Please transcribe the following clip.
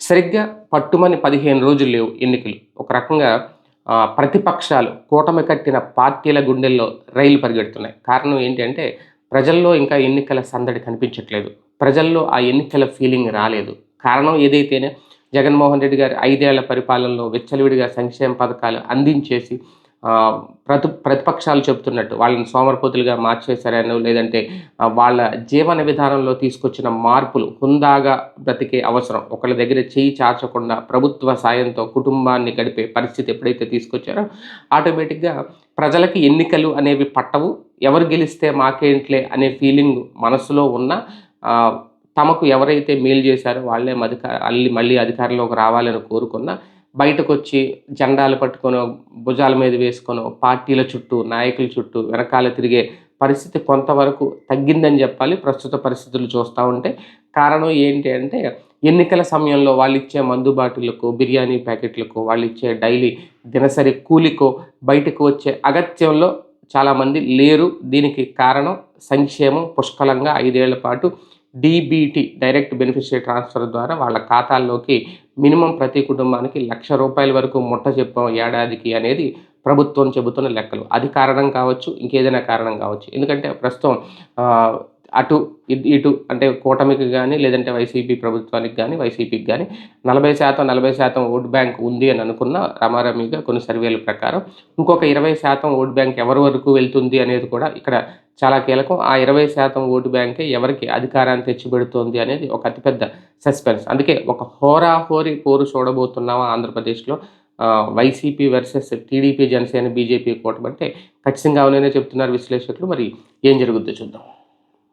సరిగ్గా పట్టుమని పదిహేను రోజులు లేవు ఎన్నికలు. ఒక రకంగా ప్రతిపక్షాలు కూటమి కట్టిన పార్టీల గుండెల్లో రైలు పరిగెడుతున్నాయి. కారణం ఏంటంటే ప్రజల్లో ఇంకా ఎన్నికల సందడి కనిపించట్లేదు. ప్రజల్లో ఆ ఎన్నికల ఫీలింగ్ రాలేదు. కారణం ఏదైతేనే జగన్మోహన్ రెడ్డి గారి ఐదేళ్ళ పరిపాలనలో విచ్చలవిడిగా సంక్షేమ పథకాలు అందించేసి ప్రతి ప్రతిపక్షాలు చెప్తున్నట్టు వాళ్ళని సోమరపోతులుగా మార్చేశారని లేదంటే వాళ్ళ జీవన విధానంలో తీసుకొచ్చిన మార్పులు హుందాగా బ్రతికే అవసరం. ఒకళ్ళ దగ్గర చేయి చాచకుండా ప్రభుత్వ సాయంతో కుటుంబాన్ని గడిపే పరిస్థితి ఎప్పుడైతే తీసుకొచ్చారో ఆటోమేటిక్గా ప్రజలకి ఎన్నికలు అనేవి పట్టవు. ఎవరు గెలిస్తే మాకేంట్లే అనే ఫీలింగ్ మనసులో ఉన్న తమకు ఎవరైతే మేలు చేశారో వాళ్ళే అధికార మళ్ళీ అధికారంలోకి రావాలని కోరుకున్న బయటకు వచ్చి జెండాలు పట్టుకొని భుజాల మీద వేసుకొని పార్టీల చుట్టూ నాయకుల చుట్టూ వెనకాల తిరిగే పరిస్థితి కొంతవరకు తగ్గిందని చెప్పాలి. ప్రస్తుత పరిస్థితులు చూస్తూ ఉంటే కారణం ఏంటి అంటే ఎన్నికల సమయంలో వాళ్ళు ఇచ్చే మందు బాటిళ్ళకు బిర్యానీ ప్యాకెట్లకు వాళ్ళు ఇచ్చే డైలీ దినసరి కూలికో బయటకు వచ్చే అగత్యంలో చాలామంది లేరు. దీనికి కారణం సంక్షేమం. పుష్కలంగా ఐదేళ్ళ పాటు డీబీటీ డైరెక్ట్ బెనిఫిషియరీ ట్రాన్స్ఫర్ ద్వారా వాళ్ళ ఖాతాల్లోకి మినిమం ప్రతి కుటుంబానికి లక్ష రూపాయల వరకు ముట్ట చెప్పాం ఏడాదికి అనేది ప్రభుత్వం చెబుతున్న లెక్కలు. అది కారణం కావచ్చు ఇంకేదైనా కారణం కావచ్చు. ఎందుకంటే ప్రస్తుతం అటు ఇటు అంటే కూటమికి కానీ లేదంటే వైసీపీ ప్రభుత్వానికి కానీ వైసీపీకి కానీ నలభై శాతం నలభై శాతం ఓట్ బ్యాంక్ ఉంది అని అనుకున్న రమారమిగా కొన్ని సర్వేల ప్రకారం ఇంకొక ఇరవై శాతం ఓట్ బ్యాంక్ ఎవరి వరకు వెళ్తుంది అనేది కూడా ఇక్కడ చాలా కీలకం. ఆ ఇరవై శాతం ఓటు బ్యాంకే ఎవరికి అధికారాన్ని తెచ్చిపెడుతోంది అనేది ఒక అతిపెద్ద సస్పెన్స్. అందుకే ఒక హోరాహోరీ పోరు చూడబోతున్నామా ఆంధ్రప్రదేశ్లో. YCP versus TDP Janasena BJP కూటమి అంటే ఖచ్చితంగా అవుననే చెప్తున్నారు విశ్లేషకులు. మరి ఏం జరుగుద్దో చూద్దాం.